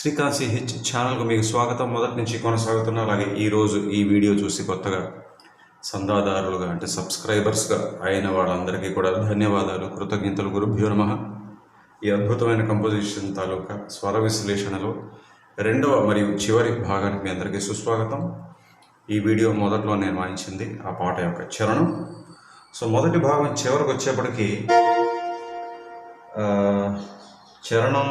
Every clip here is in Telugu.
శ్రీకాంత్ హెచ్ ఛానల్కు మీకు స్వాగతం. మొదటి నుంచి కొనసాగుతున్న అలాగే ఈరోజు ఈ వీడియో చూసి కొత్తగా సందాదారులుగా అంటే సబ్స్క్రైబర్స్గా అయిన వాళ్ళందరికీ కూడా ధన్యవాదాలు. కృతజ్ఞతలు గురుభ్యో నమ. ఈ అద్భుతమైన కంపోజిషన్ తాలూకా స్వర విశ్లేషణలో రెండవ మరియు చివరి భాగానికి మీ అందరికీ సుస్వాగతం. ఈ వీడియో మొదట్లో నేను వాయించింది ఆ పాట యొక్క చరణం. సో మొదటి భాగం చివరికి వచ్చేప్పటికి చరణం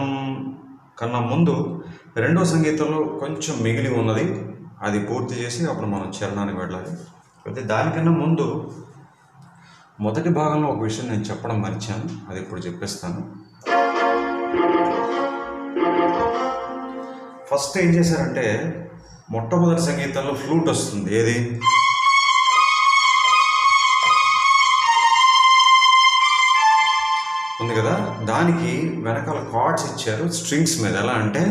కన్నా ముందు రెండో సంగీతంలో కొంచెం మిగిలి ఉన్నది. అది పూర్తి చేసి అప్పుడు మనం చరణానికి వెళ్ళాలి. అయితే దానికన్నా ముందు మొదటి భాగంలో ఒక విషయం నేను చెప్పడం మర్చాను. అది ఇప్పుడు చెప్పేస్తాను. ఫస్ట్ ఏం చేశారంటే మొట్టమొదటి సంగీతంలో ఫ్లూట్ వస్తుంది. ఏది? దానికి వెనకాల కార్డ్స్ ఇచ్చారు స్ట్రింగ్స్ మీద. ఎలా అంటే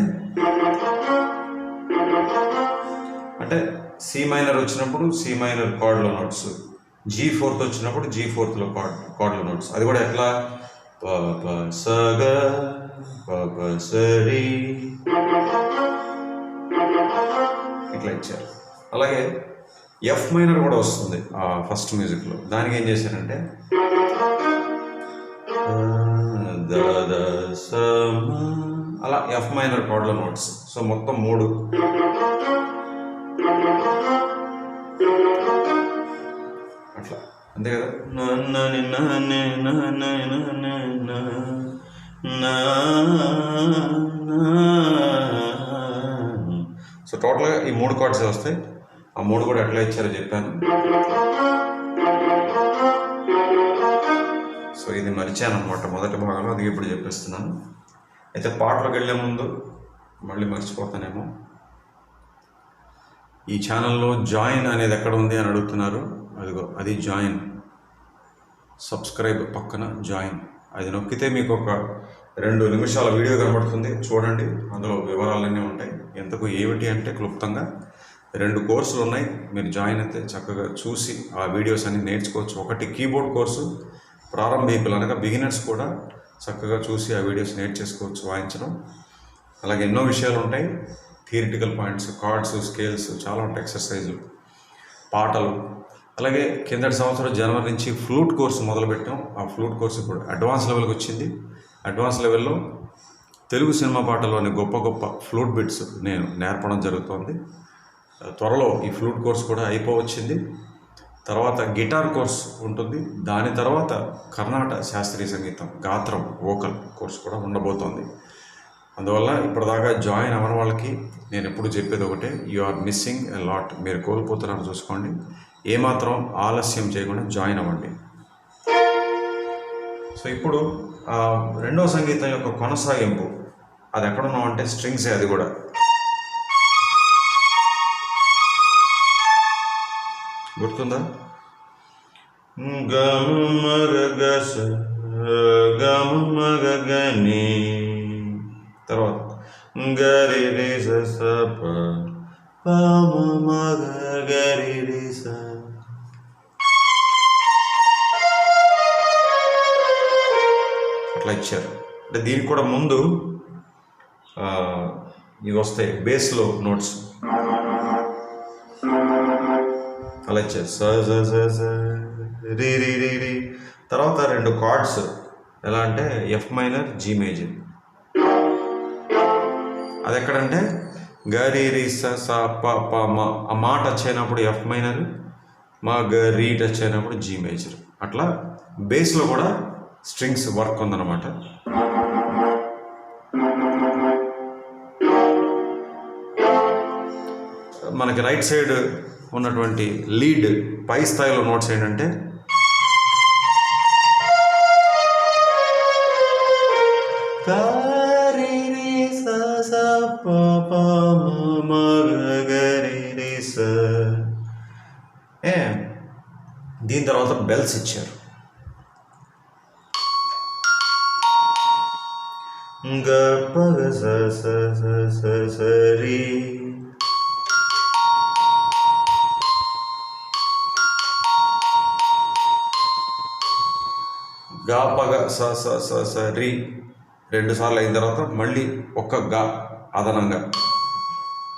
అంటే సి మైనర్ వచ్చినప్పుడు సి మైనర్ కార్డ్లో నోట్స్ జీ ఫోర్త్ వచ్చినప్పుడు జీ ఫోర్త్లో కార్డ్ కార్డ్లో నోట్స్ అది కూడా ఎట్లా? ప ప ప ప ఇట్లా ఇచ్చారు. అలాగే ఎఫ్ మైనర్ కూడా వస్తుంది ఆ ఫస్ట్ మ్యూజిక్లో దానికి ఏం చేశారంటే అలా ఎఫ్ మైనర్ కార్డ్లో నోట్స్ సో మొత్తం మూడు. అట్లా. అంతే కదా? న సో టోటల్గా ఈ మూడు కార్డ్స్ వస్తాయి ఆ మూడు కూడా ఎట్లా ఇచ్చారో చెప్పాను. సో ఇది మరిచాను అనమాట మొదటి భాగంలో అది ఇప్పుడు చెప్పిస్తున్నాను. అయితే పాటలకు వెళ్ళే ముందు మళ్ళీ మర్చిపోతానేమో. ఈ ఛానల్లో జాయిన్ అనేది ఎక్కడ ఉంది అని అడుగుతున్నారు. అదిగో అది జాయిన్. సబ్స్క్రైబ్ పక్కన జాయిన్. అది నొక్కితే మీకు ఒక రెండు నిమిషాల వీడియో కనబడుతుంది. చూడండి అందులో వివరాలన్నీ ఉంటాయి. ఎంతకు ఏమిటి అంటే క్లుప్తంగా రెండు కోర్సులు ఉన్నాయి. మీరు జాయిన్ అయితే చక్కగా చూసి ఆ వీడియోస్ అన్ని నేర్చుకోవచ్చు. ఒకటి కీబోర్డ్ కోర్సు ప్రారంభికులు అనగా బిగినర్స్ కూడా చక్కగా చూసి ఆ వీడియోస్ నేర్చేసుకోవచ్చు వాయించడం. అలాగే ఎన్నో విషయాలు ఉంటాయి. థియరిటికల్ పాయింట్స్ కార్డ్స్ స్కేల్స్ చాలా ఉంటాయి ఎక్సర్సైజులు పాటలు. అలాగే కిందటి సంవత్సరం జనవరి నుంచి ఫ్లూట్ కోర్సు మొదలుపెట్టాం. ఆ ఫ్లూట్ కోర్సు ఇప్పుడు అడ్వాన్స్ లెవెల్కి వచ్చింది. అడ్వాన్స్ లెవెల్లో తెలుగు సినిమా పాటలోని గొప్ప గొప్ప ఫ్లూట్ బిట్స్ నేను నేర్పడం జరుగుతోంది. త్వరలో ఈ ఫ్లూట్ కోర్స్ కూడా అయిపోవచ్చింది. తర్వాత గిటార్ కోర్స్ ఉంటుంది. దాని తర్వాత కర్ణాటక శాస్త్రీయ సంగీతం గాత్రం వోకల్ కోర్స్ కూడా ఉండబోతోంది. అందువల్ల ఇప్పటిదాకా జాయిన్ అవ్వని వాళ్ళకి నేను ఎప్పుడు చెప్పేది ఒకటే you are missing a lot మీరు కోల్పోతున్నారు చూసుకోండి. ఏమాత్రం ఆలస్యం చేయకుండా జాయిన్ అవ్వండి. సో ఇప్పుడు రెండో రెండవ సంగీతం యొక్క కొనసాగింపు. అది ఎక్కడున్నామంటే స్ట్రింగ్సే అది కూడా. గుర్తుందా? గమరగస మగ తర్వాత గరి రి స ప గరి రి స అట్లా ఇచ్చారు. అంటే దీనికి కూడా ముందు ఇవి వస్తాయి బేస్లో నోట్స్. అలా ఇచ్చారు. స రీ రీ రీ రీ. తర్వాత రెండు కార్డ్స్. ఎలా అంటే ఎఫ్ మైనర్ జీ మేజర్ అది ఎక్కడంటే గరి రి స స ప ప ఆ మా టచ్ అయినప్పుడు ఎఫ్ మైనర్ మా గ రీ టచ్ అయినప్పుడు జీ మేజర్ అట్లా బేస్లో కూడా స్ట్రింగ్స్ వర్క్ ఉందన్నమాట. మనకి రైట్ సైడ్ ఉన్నటువంటి లీడ్ పై స్థాయిలో నోట్స్ ఏంటంటే స స స. ఏ దీని తర్వాత బెల్స్ ఇచ్చారు గ ప స స స స గా పగ స స స స రి రెండు సార్లు అయిన తర్వాత మళ్ళీ ఒక్క గా అదనంగా.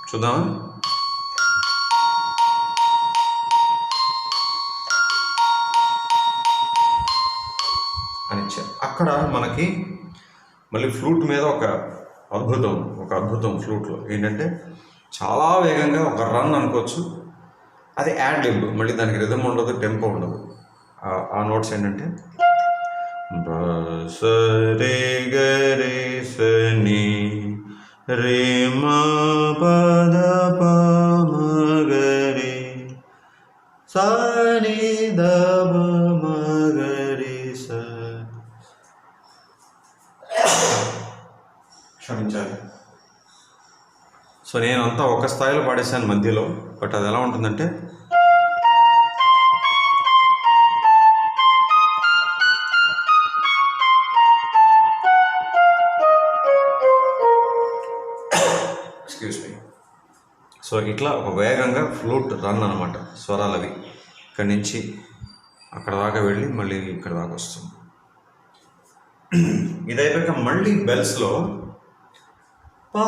చూద్దామా? అని అక్కడ మనకి మళ్ళీ ఫ్లూట్ మీద ఒక అద్భుతం ఒక అద్భుతం ఫ్లూట్లో ఏంటంటే చాలా వేగంగా ఒక రన్ అనుకోవచ్చు. అది యాడ్ లిబ్ మళ్ళీ దానికి రిధం ఉండదు టెంపో ఉండదు. ఆ నోట్స్ ఏంటంటే బ స రే గ రే స ని రే మ ప గ స క్షమించాలి. సో నేను అంతా ఒక స్థాయిలో పాడేశాను మధ్యలో బట్ అది ఎలా ఉంటుందంటే సో ఇట్లా ఒక వేగంగా ఫ్లూట్ రన్ అనమాట స్వరాలు అవి ఇక్కడి నుంచి అక్కడ దాకా వెళ్ళి మళ్ళీ ఇక్కడ దాకా వస్తుంది. ఇది అయిపోయాక మళ్ళీ బెల్స్లో పా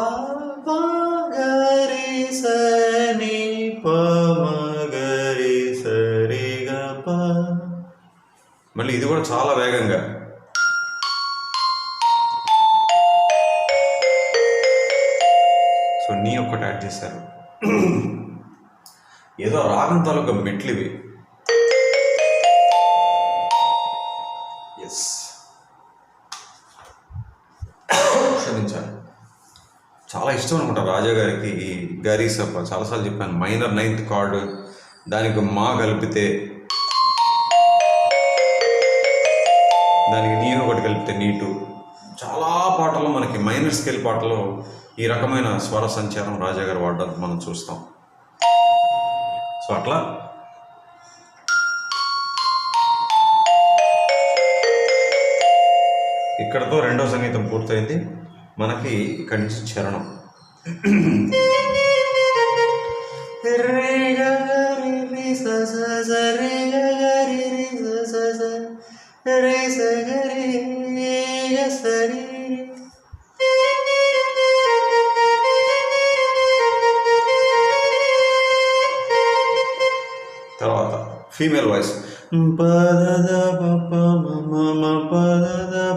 సని ప. సరిగా మళ్ళీ ఇది కూడా చాలా వేగంగా. సో నీ ఒక్కటి యాడ్ చేశారు. ఏదో రాగం తాలూకా మెట్లు ఇవి ఎస్ క్షమించాలి. చాలా ఇష్టం అనమాట రాజా గారికి ఈ గరీ సప్ప చాలాసార్లు చెప్పాను మైనర్ నైన్త్ కార్డు దానికి మా కలిపితే దానికి నేను ఒకటి కలిపితే నీటు. చాలా పాటలు మనకి మైనర్ స్కేల్ పాటలు ఈ రకమైన స్వర సంచారం రాజా గారు వాడడానికి మనం చూస్తాం. సో అట్లా. ఇక్కడతో రెండో సంగీతం పూర్తయింది. మనకి ఇక్కడి నుంచి చరణం. ఫీమేల్ వాయిస్ పద పప మమ పద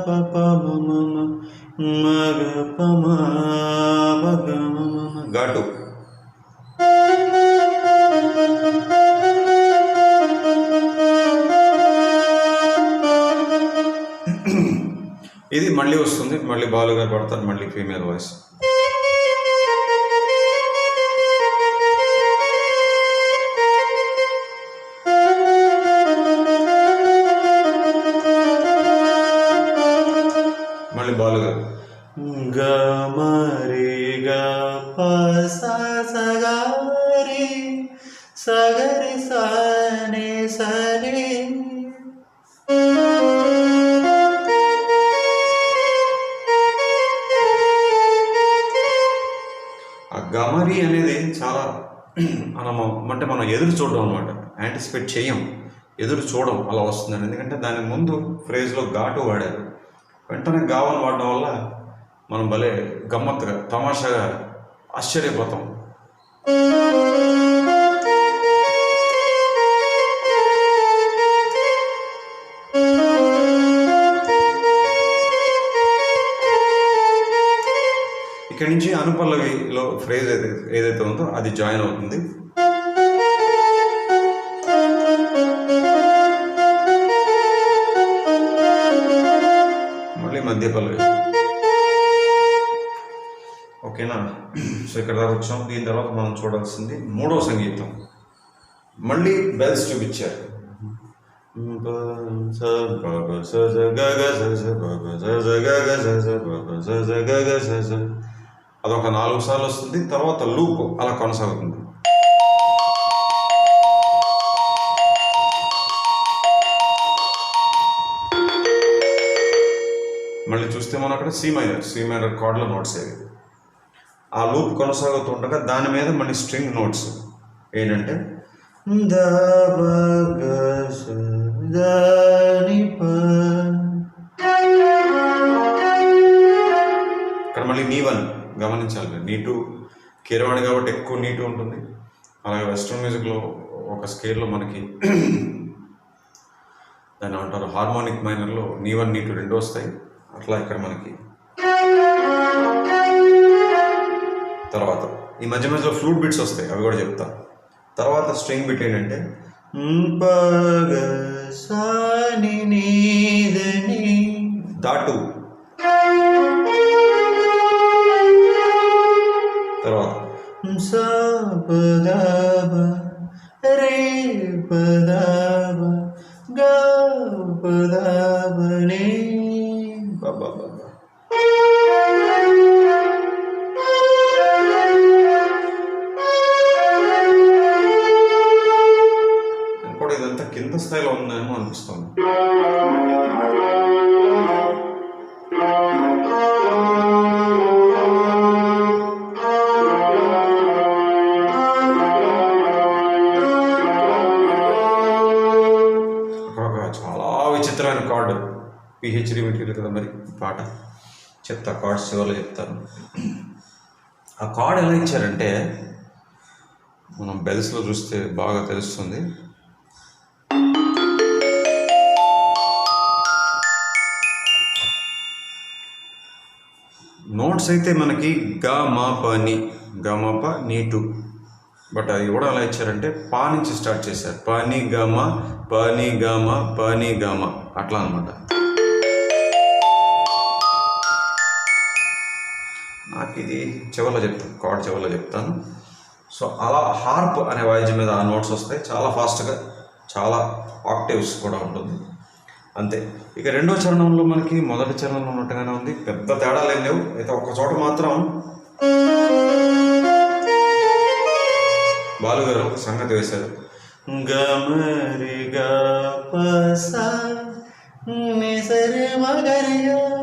పప మమ మగ పమ మగ మమ ఘాటు ఇది మళ్ళీ వస్తుంది. మళ్ళీ బాలు గారు పడతారు. మళ్ళీ ఫీమేల్ వాయిస్ యాంటిసిపేట్ చేయం ఎదురు చూడం అలా వస్తుందని ఎందుకంటే దాని ముందు ఫ్రేజ్లో ఘాటు వాడారు. వెంటనే గావన్ వాడడం వల్ల మనం భలే గమ్మత్తుగా తమాషాగా ఆశ్చర్యపోతాం. ఇక్కడి నుంచి అనుపల్లవిలో ఫ్రేజ్ ఏదైతే ఏదైతే ఉందో అది జాయిన్ అవుతుంది. సో ఇక్కడ దాకా వచ్చాం. దీని తర్వాత మనం చూడాల్సింది మూడో సంగీతం. మళ్ళీ బెల్స్ చూపించారు. అదొక నాలుగు సార్లు వస్తుంది. తర్వాత లూప్ అలా కొనసాగుతుంది. మళ్ళీ చూస్తే మనం అక్కడ సి మైనర్ సి మైనర్ కార్డులో నోట్స్ అయ్యేది ఆ లూప్ కొనసాగుతుండగా దాని మీద మన స్ట్రింగ్ నోట్స్. ఏంటంటే? ఇక్కడ మళ్ళీ నీ వన్ గమనించాలి నీ నీటు కీరవాణి కాబట్టి ఎక్కువ నీటు ఉంటుంది. అలాగే వెస్ట్రన్ మ్యూజిక్లో ఒక స్కేల్లో మనకి దాన్ని అంటారు హార్మోనిక్ మైనర్లో నీ వన్ నీ టూ రెండు వస్తాయి. అట్లా ఇక్కడ మనకి తర్వాత ఈ మధ్య మధ్యలో ఫ్లూట్ బిట్స్ వస్తాయి అవి కూడా చెప్తా. తర్వాత స్ట్రింగ్ బిట్ ఏంటంటే నీదని. దాటు. తర్వాత నే బాబా బాబా స్థాయిలో ఉందేమో అనిపిస్తుంది. చాలా విచిత్రమైన కార్డు. పిహెచ్డి మెటీరియల్ కదా మరి పాట. చెప్తా కార్డ్స్ చివరిలో చెప్తాను. ఆ కార్డ్ ఎలా ఇచ్చారంటే మనం బెల్స్లో చూస్తే బాగా తెలుస్తుంది. నోట్స్ అయితే మనకి గా మా ప ని. గా మా ప నీ టు. బట్ అది కూడా ఎలా ఇచ్చారంటే పా నుంచి స్టార్ట్ చేశారు. పని గమ పని గమ పని గమ అట్లా అనమాట నాకు ఇది చివరిలో చెప్తాను. కార్డ్ చివరిలో చెప్తాను. సో అలా హార్ప్ అనే వాయిద్యం మీద ఆ నోట్స్ వస్తాయి. చాలా ఫాస్ట్గా చాలా ఆక్టివ్స్ కూడా ఉంటుంది. అంతే. ఇక రెండో చరణంలో మనకి మొదటి చరణంలో ఉన్నట్టుగానే ఉంది. పెద్ద తేడాలు ఏం లేవు. అయితే ఒక చోట మాత్రం బాలుగారు ఒక సంగతి వేశారు. గమరి గా పస నిసరి మగరియా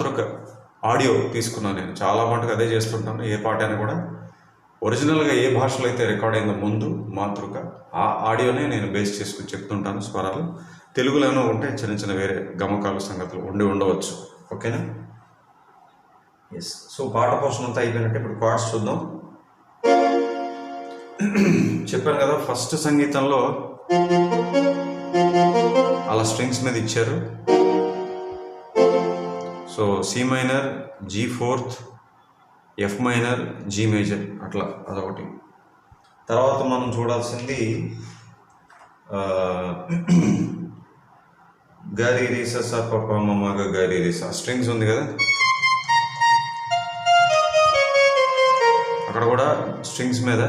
మాతృక ఆడియో తీసుకున్నాను నేను. చాలా మటుకు అదే చేస్తుంటాను ఏ పాట అయినా కూడా. ఒరిజినల్గా ఏ భాషలో అయితే రికార్డ్ అయిందో ముందు మాతృక ఆ ఆడియోనే నేను బేస్ చేసుకుని చెప్తుంటాను స్వరాలు. తెలుగులోనూ ఉంటే చిన్న చిన్న వేరే గమకాలు సంగతులు ఉండి ఉండవచ్చు. ఓకేనా? ఎస్ సో పాట పోషణ అంతా అయిపోయినట్టు ఇప్పుడు కార్డ్స్ చూద్దాం. చెప్పాను కదా ఫస్ట్ సంగీతంలో అలా స్ట్రింగ్స్ మీద ఇచ్చారు. So C minor G fourth F minor G major అట్లా అదొకటి. తర్వాత మనం చూడాల్సింది గారి గరి రీస స ప ప గరి రీస. స్ట్రింగ్స్ ఉంది కదా? అక్కడ కూడా స్ట్రింగ్స్ మీద.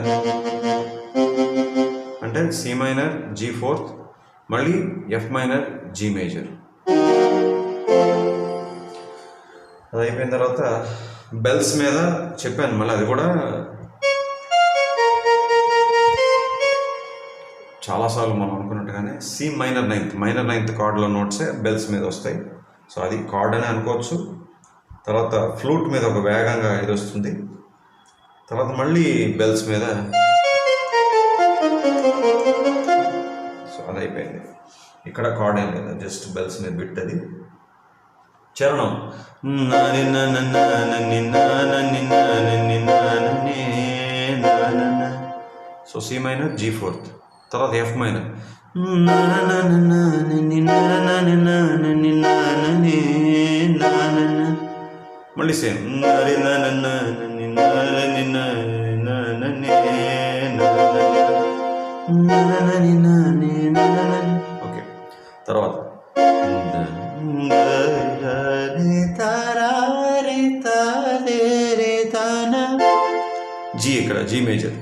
అంటే సి మైనర్ జీ ఫోర్త్ మళ్ళీ ఎఫ్ మైనర్ జీ మేజర్ అది అయిపోయిన తర్వాత బెల్స్ మీద చెప్పాను. మళ్ళీ అది కూడా చాలాసార్లు మనం అనుకున్నట్టుగానే C minor ninth minor ninth కార్డులో నోట్సే బెల్స్ మీద వస్తాయి. సో అది కార్డ్ అని అనుకోవచ్చు. తర్వాత ఫ్లూట్ మీద ఒక వేగంగా ఇది వస్తుంది. తర్వాత మళ్ళీ బెల్స్ మీద. సో అది అయిపోయింది. ఇక్కడ కార్డ్ ఏం లేదు. జస్ట్ బెల్స్ మీద బిట్ అది. చరణం so C minor G fourth తర్వాత ఎఫ్ మైనర్ మళ్ళీ సేమ్ ఓకే జీ మేజర్.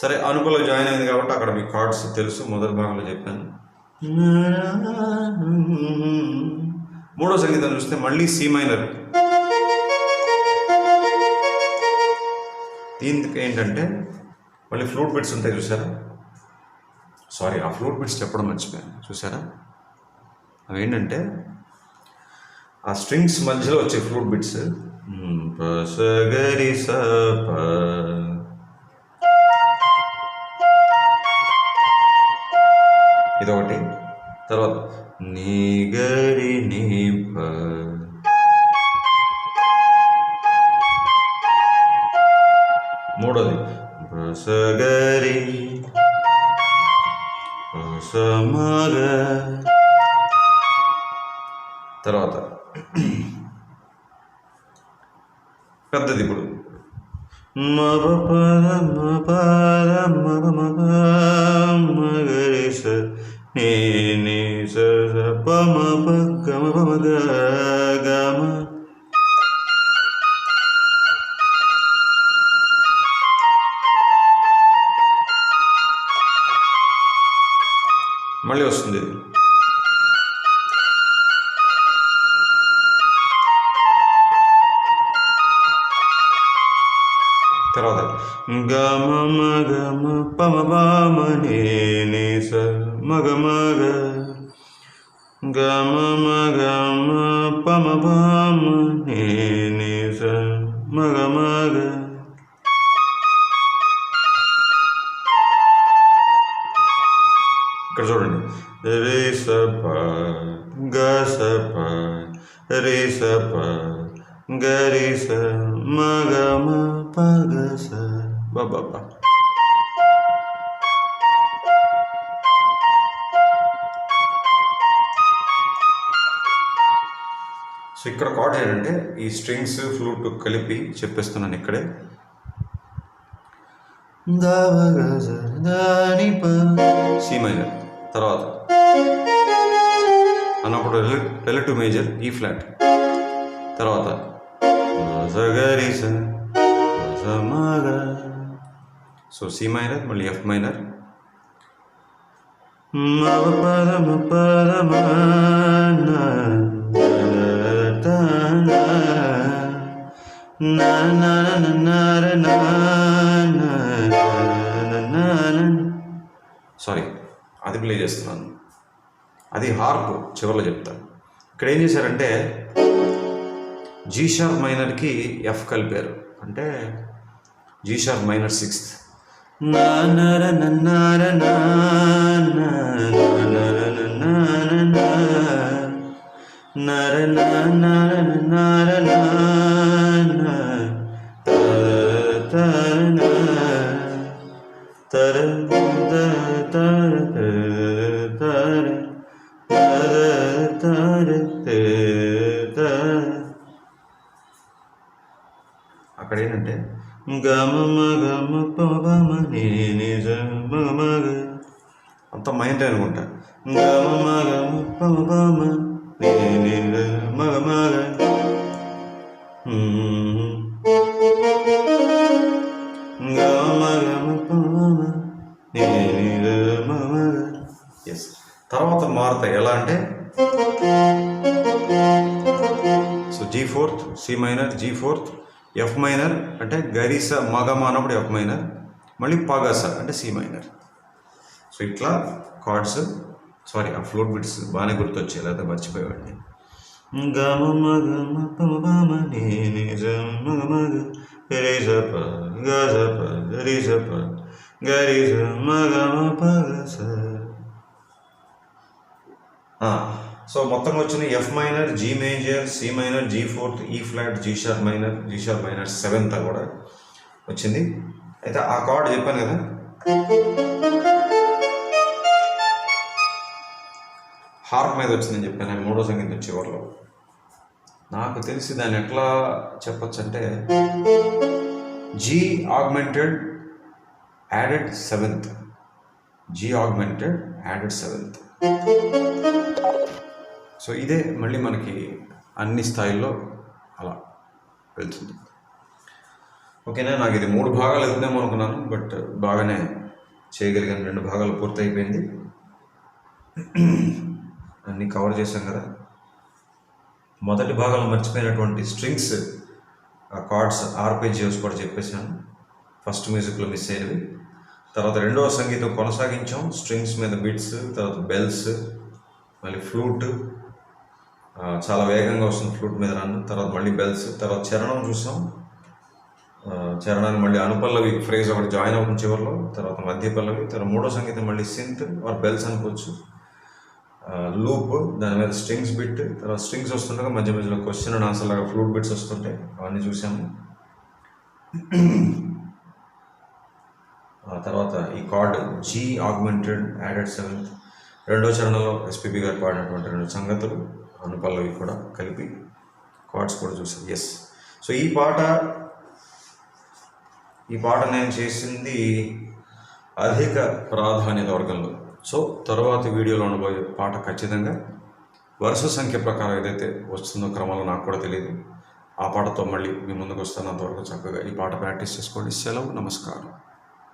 సరే అనుకూల జాయిన్ అయింది కాబట్టి అక్కడ మీ కార్డ్స్ తెలుసు మొదటి భాగంలో చెప్పాను. మూడో సంగీతం చూస్తే మళ్ళీ సి మైనర్ దీనికి ఏంటంటే మళ్ళీ ఫ్లూట్ బిట్స్ ఉంటాయి చూసారా? సారీ ఆ ఫ్లూట్ బిట్స్ చెప్పడం మర్చిపోయాను. చూసారా? అవి ఏంటంటే ఆ స్ట్రింగ్స్ మధ్యలో వచ్చే ఫ్లూట్ బిట్స్. పసగరి స ఇదొకటి. తర్వాత నీ గరి నీ ప. మూడోది పసగరి. పసమగ తర్వాత. పెద్దది ఇప్పుడు. మగ పద స నీ నీ స స ప మ ప తర్వాత గమ మగ మ పమ బామ నే నే స మగ మగ గమ మగ మ పమ బామ నే నే స మగ మగ ఇక్కడ చూడండి రే స ప గ స ప రే స ప గ సో ఇక్కడ కార్డ్ ఏంటంటే ఈ స్ట్రింగ్స్ ఫ్లూట్ కలిపి చెప్పేస్తున్నాను ఇక్కడే. సి మైనర్ తర్వాత. అన్నప్పుడు రిలేటివ్ మేజర్ ఈ ఫ్లాట్ తర్వాత. సో సి మైనర్ మళ్ళీ ఎఫ్ మైనర్ పరమ పరమ సారీ అది ప్లే చేస్తున్నాను అది హార్ప్ చివరిలో చెప్తాను ఇక్కడ ఏం చేశారంటే జీ షార్ప్ మైనర్కి ఎఫ్ కలిపారు అంటే జీ షార్ప్ మైనర్ సిక్స్త్ అక్కడ గమ గమ పమ నీ నిజ మగ అంత మైండ్ అనుకుంటా. గమ గమ పమ నిజ మగ మగ గమ గమ పమ నిజ మగ ఎస్ తర్వాత మారుతాయి ఎలా అంటే? So G fourth C minor G fourth F minor అంటే గరిస మగమ అన్నప్పుడు ఎఫ్ మైనర్ మళ్ళీ పగస అంటే సి మైనర్ సో ఇట్లా కార్డ్స్ సారీ ఆ ఫ్లోట్ బిట్స్ బాగానే గుర్తొచ్చాయి లేకపోతే మర్చిపోయేవాడిని. గమ మగమ మమ పమ మగ మగ గరిస ప గజ ప ప మగమ పగస సో మొత్తం వచ్చిన F minor G major C minor G fourth E flat G sharp minor G sharp minor seventh కూడా వచ్చింది. అయితే ఆ కార్డ్ చెప్పాను కదా? హార్ప్ మీద వచ్చిందని చెప్పాను మూడో సంగీతం చివరిలో నాకు తెలిసి దాన్ని ఎట్లా చెప్పచ్చంటే G augmented added seventh G augmented added seventh so ఇదే మళ్ళీ మనకి అన్ని స్థాయిల్లో అలా వెళ్తుంది. ఓకేనా? నాకు ఇది మూడు భాగాలు వెళ్తుందేమో అనుకున్నాను బట్ బాగానే చేయగలిగాను. రెండు భాగాలు పూర్తయిపోయింది. అన్నీ కవర్ చేశాం కదా. మొదటి భాగంలో మర్చిపోయినటువంటి స్ట్రింగ్స్ కార్డ్స్ ఆర్పేజియోస్ కూడా చెప్పేశాను. ఫస్ట్ మ్యూజిక్లో మిస్ అయినవి. తర్వాత రెండవ సంగీతం కొనసాగించాం. స్ట్రింగ్స్ మీద బిట్స్ తర్వాత బెల్స్ మళ్ళీ ఫ్లూట్ చాలా వేగంగా వస్తుంది ఫ్లూట్ మీద రన్ తర్వాత మళ్ళీ బెల్స్ తర్వాత చరణం చూసాం. చరణాన్ని మళ్ళీ అనుపల్లవి ఫ్రేజ్ ఒకటి జాయిన్ అవుతుంది చివరిలో తర్వాత మధ్య పల్లవి తర్వాత మూడో సంగీతం మళ్ళీ సింత్ ఆర్ బెల్స్ అనుకోవచ్చు. లూప్ దాని మీద స్ట్రింగ్స్ బిట్ తర్వాత స్ట్రింగ్స్ వస్తుండగా మధ్య మధ్యలో క్వశ్చన్ అండ్ ఆన్సర్ లాగా ఫ్లూట్ బిట్స్ వస్తుంటాయి. అవన్నీ చూసాము. ఆ తర్వాత ఈ chord G augmented added seventh రెండో చరణంలో ఎస్పీబీ గారు పాడినటువంటి రెండు సంగతులు. అనుపల్లవి కూడా కలిపి కార్డ్స్ కూడా చూసాం ఎస్ సో ఈ పాట ఈ పాట నేను చేసింది అధిక ప్రాధాన్యత వర్గంలో. సో తర్వాత వీడియోలో ఉండబోయే పాట ఖచ్చితంగా వరుస సంఖ్య ప్రకారం ఏదైతే వస్తుందో క్రమంలో నాకు కూడా తెలియదు. ఆ పాటతో మళ్ళీ మీ ముందుకు వస్తాను అంతవరకు చక్కగా ఈ పాట ప్రాక్టీస్ చేసుకోండి. సెలవు నమస్కారం.